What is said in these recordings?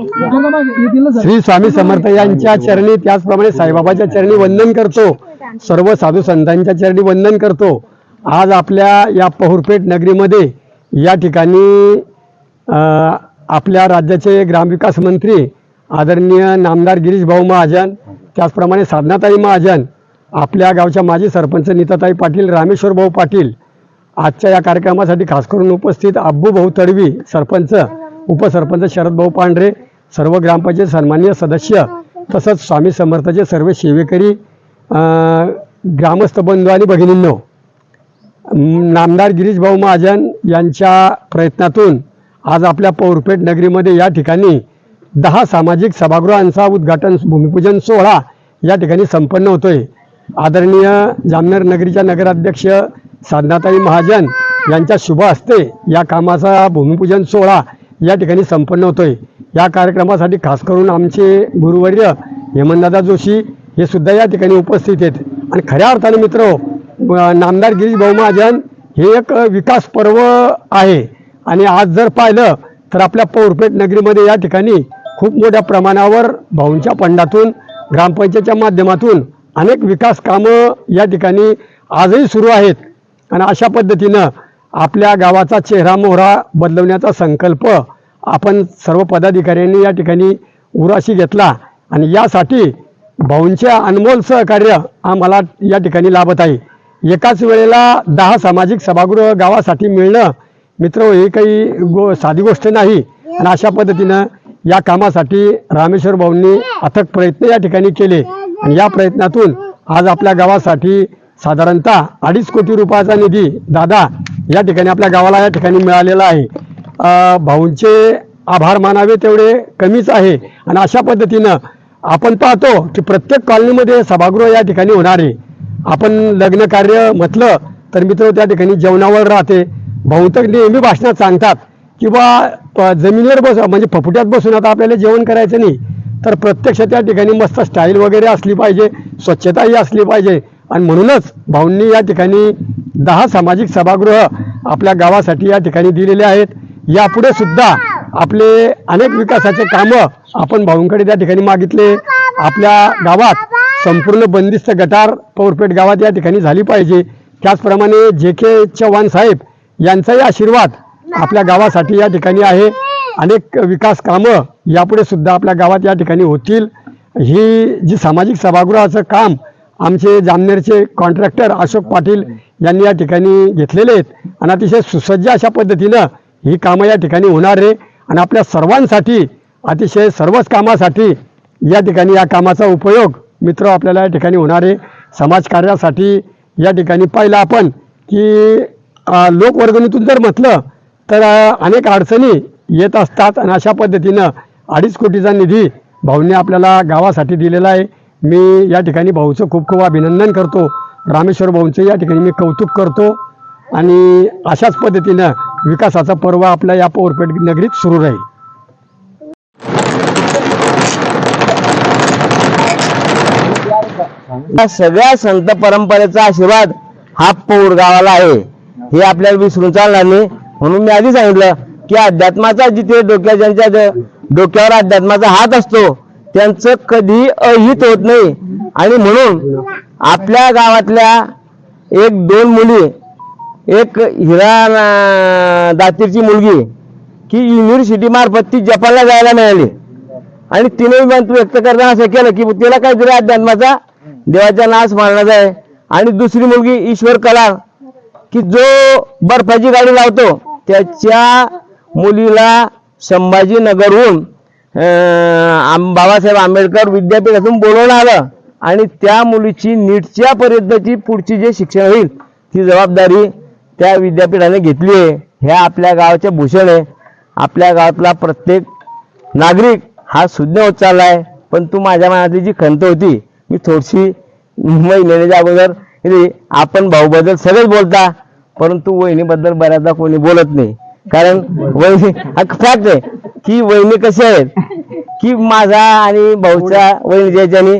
श्री स्वामी समर्थ यांच्या चरणी त्याचप्रमाणे साईबाबाच्या चरणी वंदन करतो. सर्व साधू संतांच्या चरणी वंदन करतो. आज आपल्या या पहुरपेठ नगरीमध्ये या ठिकाणी आपल्या राज्याचे ग्रामविकास मंत्री आदरणीय नामदार गिरीश भाऊ महाजन त्याचप्रमाणे साधनाताई महाजन आपल्या गावच्या माजी सरपंच नीताताई पाटील रामेश्वर भाऊ पाटील आजच्या या कार्यक्रमासाठी खास करून उपस्थित अब्बू भाऊ तडवी सरपंच उपसरपंच शरद भाऊ पांढरे सर्व ग्रामपंचायत सन्मान्य सदस्य तसंच स्वामी समर्थाचे सर्व सेवेकरी ग्रामस्थ बंधू आणि भगिनींनो नामदार गिरीश भाऊ महाजन यांच्या प्रयत्नातून आज आपल्या पौरपेठ नगरीमध्ये या ठिकाणी दहा सामाजिक सभागृहांचा उद्घाटन भूमिपूजन सोहळा या ठिकाणी संपन्न होतोय. आदरणीय जामनेर नगरीच्या नगराध्यक्ष साधनाताई महाजन यांच्या शुभ हस्ते या कामाचा भूमिपूजन सोहळा या ठिकाणी संपन्न होतोय. या कार्यक्रमासाठी खास करून आमचे गुरुवर्य हेमंतदादा जोशी हे सुद्धा या ठिकाणी उपस्थित आहेत. आणि खऱ्या अर्थाने मित्र नामदार गिरीश भाऊ महाजन हे एक विकास पर्व आहे. आणि आज जर पाहिलं तर आपल्या पौरपेठ नगरीमध्ये या ठिकाणी खूप मोठ्या प्रमाणावर भाऊंच्या फंडातून ग्रामपंचायतच्या माध्यमातून अनेक विकास कामं या ठिकाणी आजही सुरू आहेत. आणि अशा पद्धतीनं आपल्या गावाचा चेहरा मोहरा बदलवण्याचा संकल्प आपण सर्व पदाधिकाऱ्यांनी या ठिकाणी उराशी घेतला आणि यासाठी भाऊंचे अनमोल सहकार्य आम्हाला या ठिकाणी लाभत आहे. एकाच वेळेला दहा सामाजिक सभागृह गावासाठी मिळणं मित्र ही काही गो साधी गोष्ट नाही. आणि अशा पद्धतीनं या कामासाठी रामेश्वर भाऊंनी अथक प्रयत्न या ठिकाणी केले. आणि या प्रयत्नातून आज आपल्या गावासाठी साधारणतः अडीच कोटी रुपयाचा निधी दादा या ठिकाणी आपल्या गावाला या ठिकाणी मिळालेला आहे. भाऊंचे आभार मानावे तेवढे कमीच आहे. आणि अशा पद्धतीनं आपण पाहतो की प्रत्येक कॉलनीमध्ये सभागृह या ठिकाणी होणार. आहे आपण लग्न कार्य म्हटलं तर मित्र त्या ठिकाणी जेवणावर राहते. भाऊ तर नेहमी भाषणात सांगतात किंवा प- जमिनीवर बस म्हणजे फपुट्यात बसून आता आपल्याला जेवण करायचं नाही. तर प्रत्यक्ष त्या ठिकाणी मस्त स्टाईल वगैरे असली पाहिजे स्वच्छताही असली पाहिजे. आणि म्हणूनच भाऊंनी या ठिकाणी दहा सामाजिक सभागृह आपल्या गावासाठी या ठिकाणी दिलेले आहेत. यापुढे सुद्धा आपले अनेक विकासाचे कामं आपण भाऊंकडे त्या ठिकाणी मागितले. आपल्या गावात संपूर्ण बंदिस्त गटार पौरपेठ गावात या ठिकाणी झाली पाहिजे. त्याचप्रमाणे जे के चव्हाण साहेब यांचाही आशीर्वाद आपल्या गावासाठी या ठिकाणी आहे. अनेक विकास कामं यापुढे सुद्धा आपल्या गावात या ठिकाणी होतील. ही जी सामाजिक सभागृहाचं काम आमचे जामनेरचे कॉन्ट्रॅक्टर अशोक पाटील यांनी या ठिकाणी घेतलेले आहेत. आणि अतिशय सुसज्ज अशा पद्धतीनं ही कामं या ठिकाणी होणार आहे. आणि आपल्या सर्वांसाठी अतिशय सर्वच कामासाठी या ठिकाणी या कामाचा उपयोग मित्र आपल्याला या ठिकाणी होणार आहे. समाजकार्यासाठी या ठिकाणी पाहिलं आपण की लोकवर्गणीतून जर म्हटलं तर अनेक अडचणी येत असतात आणि अशा पद्धतीनं अडीच कोटीचा निधी भाऊंनी आपल्याला गावासाठी दिलेला आहे. मी या ठिकाणी भाऊचं खूप खूप अभिनंदन करतो. रामेश्वर भाऊंचं या ठिकाणी मी कौतुक करतो. आणि अशाच पद्धतीनं विकासाचा पर्व आपल्या या पौरपेठ नगरीत सुरू राहील. या सगळ्या संत परंपरेचा आशीर्वाद हा पौर गावाला आहे. हे आपल्याला विसरून चालणार नाही. म्हणून मी आधी सांगितलं की अध्यात्माचा जिथे डोक्या ज्यांच्या डोक्यावर अध्यात्माचा हात असतो त्यांचं कधी अहित होत नाही. आणि म्हणून आपल्या गावातल्या एक दोन मुली एक हिरा दातीरची मुलगी की युनिव्हर्सिटी मार्फत ती जपानला जायला मिळाली. आणि तिने मत व्यक्त करताना असं केलं की तिला काहीतरी अध्यात्माचा देवाचा नाश मारण्याचा आहे आणि दुसरी मुलगी ईश्वर कला की जो बर्फाची गाडी लावतो त्याच्या मुलीला संभाजीनगरहून बाबासाहेब आंबेडकर विद्यापीठातून बोलवणं आलं. आणि त्या मुलीची नीटच्या पर्यंतची पुढची जे शिक्षण होईल ती जबाबदारी त्या विद्यापीठाने घेतली आहे. ह्या आपल्या गावाचे भूषण आहे. आपल्या गावातला प्रत्येक नागरिक हा सुज्ञ होत चाललाय. पण तू माझ्या मनातली जी खंत होती मी थोडीशी महिन्याच्या अगोदर आपण भाऊबद्दल सगळेच बोलता परंतु वहिनीबद्दल बऱ्याचदा कोणी बोलत नाही. कारण वहिनी फॅक्ट आहे की वहिनी कशी आहेत? की माझा आणि भाऊच्या वहिनीच्या याच्याने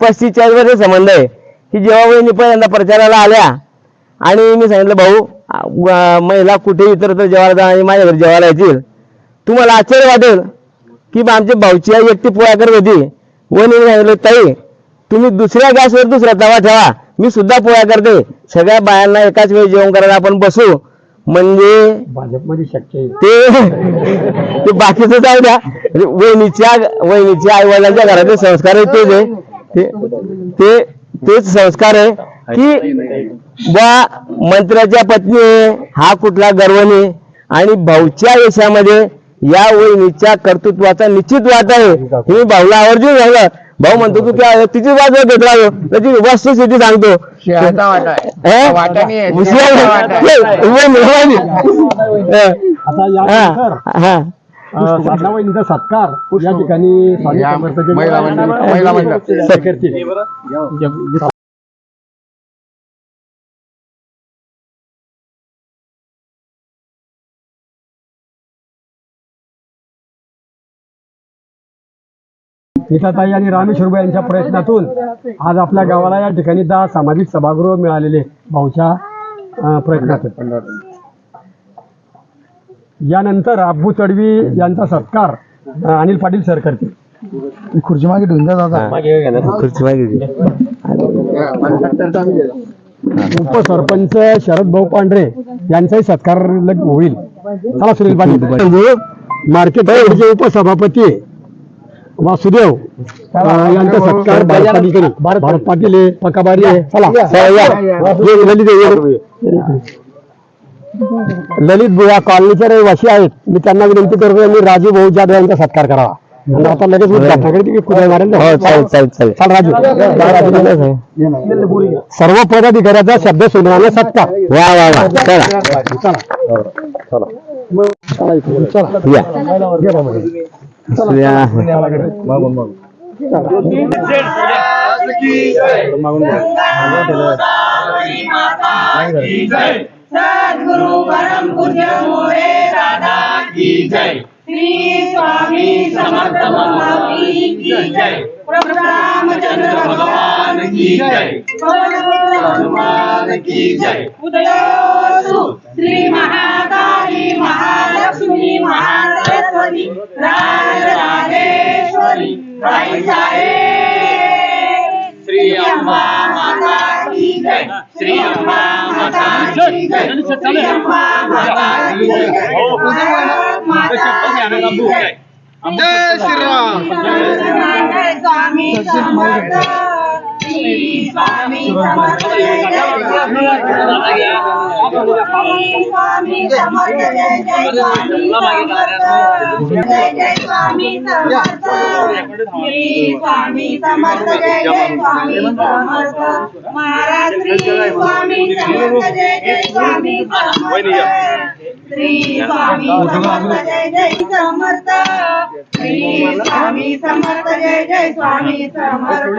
पस्तीस चाळीस वर्ष संबंध आहे. की जेव्हा वहिनी पहिल्यांदा प्रचाराला आल्या आणि मी सांगितलं भाऊ महिला कुठे इतर जेवायला जा आणि माझ्या घरी जेवायला येतील. तुम्हाला आश्चर्य वाटेल की आमच्या भाऊची आई एकटी पोळ्या करत होती. वहिनी सांगितलं ताई तुम्ही दुसऱ्या गॅसवर दुसरा तवा ठेवा. मी सुद्धा पोळ्या करते. सगळ्या बायांना एकाच वेळी जेवण करायला आपण बसू. म्हणजे शक्य आहे. ते ते बाकीचं जाऊ द्या. म्हणजे वहिनीच्या वहिनीच्या आई वडिलांच्या घरातले संस्कार आहेत तेच आहे ते ते तेच संस्कार आहे. की बा मंत्र्याच्या पत्नी हा कुठला गर्व नाही आणि भाऊच्या यशामध्ये या वहिनीच्या कर्तृत्वाचा निश्चित वाटा आहे. हे मी भाऊला आवर्जून सांगलं भाऊ म्हणतो तू त्या तिची बाजू घेत राहतो त्याची वस्तुस्थिती सांगतो. वाटा आहे. हे? गीताताई आणि रामेश्वर यांच्या प्रयत्नातून आज आपल्या गावाला या ठिकाणी दहा सामाजिक सभागृह मिळालेले भाऊच्या प्रयत्नातून. यानंतर अब्बू तडवी यांचा सत्कार अनिल पाटील सर करतील. खुर्ची मागे ठेवून द्या दादा. खुर्ची मागे. उपसरपंच शरद भाऊ पांढरे यांचाही सत्कार होईल. चला सुनील पाटील. मार्केट उपसभापती वासुदेव यांचा सत्कार भारत पाटील भारत पाटील. आहे पकाबारी आहे. चला. ललित बुवा कॉलनीचे रहिवासी आहेत. मी त्यांना विनंती करतो यांनी राजू भाऊ जाधव यांचा सत्कार करावा. आणि आता लगेच हो. राजू. सर्व पदाधिकाऱ्याचा शब्द सुनावणे सत्कार. वा वा वा. चला चला. चला. या. घे बाबा. या. सद्गुरु परम पूज्य मोरे दादा की जय श्री स्वामी समर्थ महाराज की जय प्रभु रामचंद्र भगवान की जय हनुमान की जय उदयोसु श्री महाकाली महालक्ष्मी महासरस्वती राजराजेश्वरी आई साहेब श्री अम्बा माता की जय। श्री अम्बा माता की जय। श्री अम्बा माता की जय। माता की जय जय श्री समर्थ जय जय स्वामी श्री जय स्वामी समर्थ। श्री स्वामी समर्थ जय जय स्वामी समर्थ. महाराज श्री स्वामी समर्थ जय जय स्वामी समर्थ.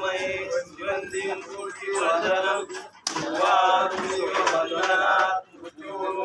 मये चिरन्ति वन्दनं वन्दनात् मृत्योः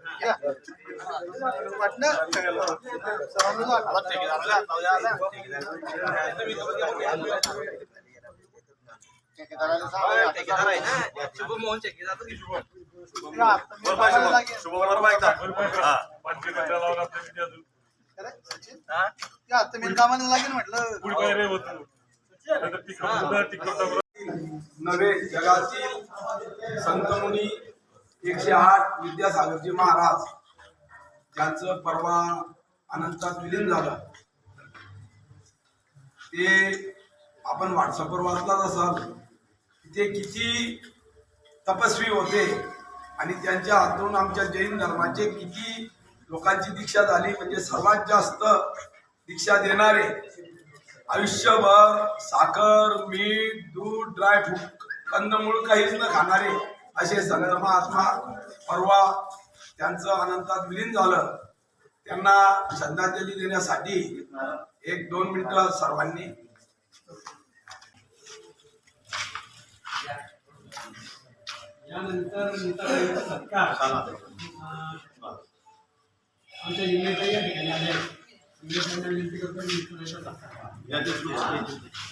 यजामहे सुगन्धिं पुष्टिवर्धनम् उर्वारुकमिव बन्धनात् नव्हे जगातील संतमुनी एकशे आठ विद्यासागरजी महाराज ज्यांचं परवा अनंतात विलीन झालं. ते आपण व्हॉट्सअपवर वाचलाच असाल ते किती तपस्वी होते आणि त्यांच्या हातून आमच्या जैन धर्माचे किती लोकांची दीक्षा झाली म्हणजे सर्वात जास्त दीक्षा देणारे आयुष्यभर साखर मीठ दूध ड्रायफ्रूट कंदमूळ काहीच न खाणारे असे संत महात्मा परवा त्यांचं अनंतात विलीन झालं. त्यांना श्रद्धांजली देण्यासाठी एक दोन मिनिटं सर्वांनी. यानंतर सत्कार आमच्या इंग्रजाई या ठिकाणी आले. विनंती करतो सत्कार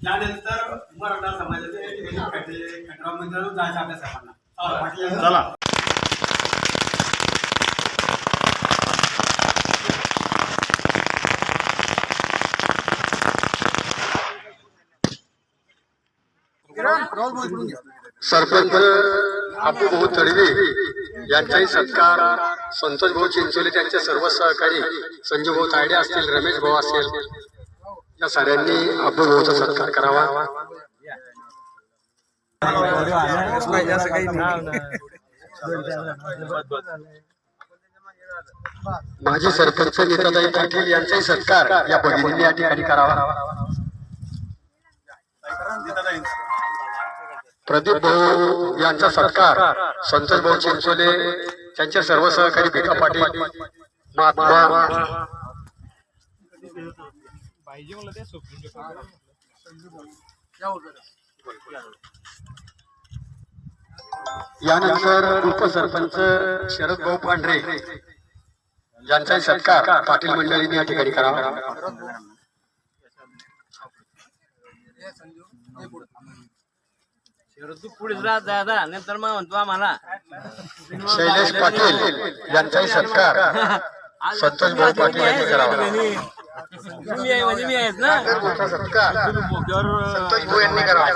त्यानंतर मराठा समाजाचे मंदिरावर जायचं आपल्या सर्वांना चला. सरपंच आपू भाऊ तडवी यांचाही सत्कार. संतोष भाऊ चिंचोले त्यांचे सर्व सहकारी संजय भाऊ तायडे असतील रमेश भाऊ असतील या साऱ्यांनी आपू भाऊचा सत्कार करावा. माजी सरपंच नेताताई पाटील यांचाही सत्कार या भगिनींनी या ठिकाणी करावा. प्रदीप भाऊ यांचा सत्कार संतोष भाऊ चिंचोले त्यांचे सर्व सहकारी भिका पाटील महात्मा पाहिजे मला ते यानंतर उपसरपंच शरद भाऊ पांढरे. यांचाही सत्कार पाटील मंडळीने या ठिकाणी करावा. तू पुढेच राहत दादा नंतर मग म्हणतो आम्हाला शैलेश पाटील यांचाही सत्कार संतोष भाऊ पाटील यांनी करावा. तुम्ही आहे म्हणजे मी आहेत ना मोठा सत्कार संतोष भाऊ यांनी करावा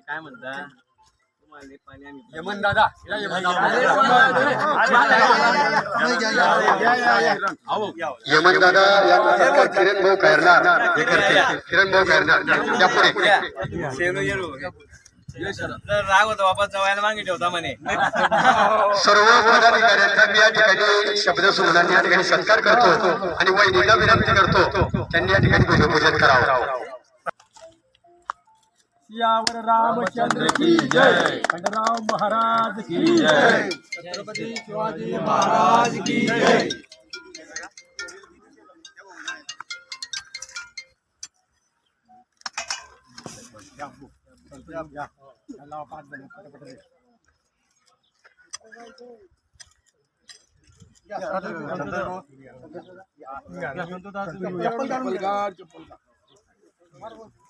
काय म्हणता यमन दादा यमन दादा. यांचा सत्कार किरण भाऊ खैरनार हे करतील. किरण भाऊ खैरनार या पुढे. राग होता वापस जवायला मागे ठेवता म्हणे. सर्व पदाधिकाऱ्यांचा मी या ठिकाणी शब्द सुमनांनी या ठिकाणी सत्कार करतो आणि वैदिकला विनंती करतो त्यांनी या ठिकाणी भूमिपूजन करावं. सियावर रामचंद्र की जय। खंडराव महाराज की जय। छत्रपती शिवाजी महाराज की जय। चप्पल चप्पल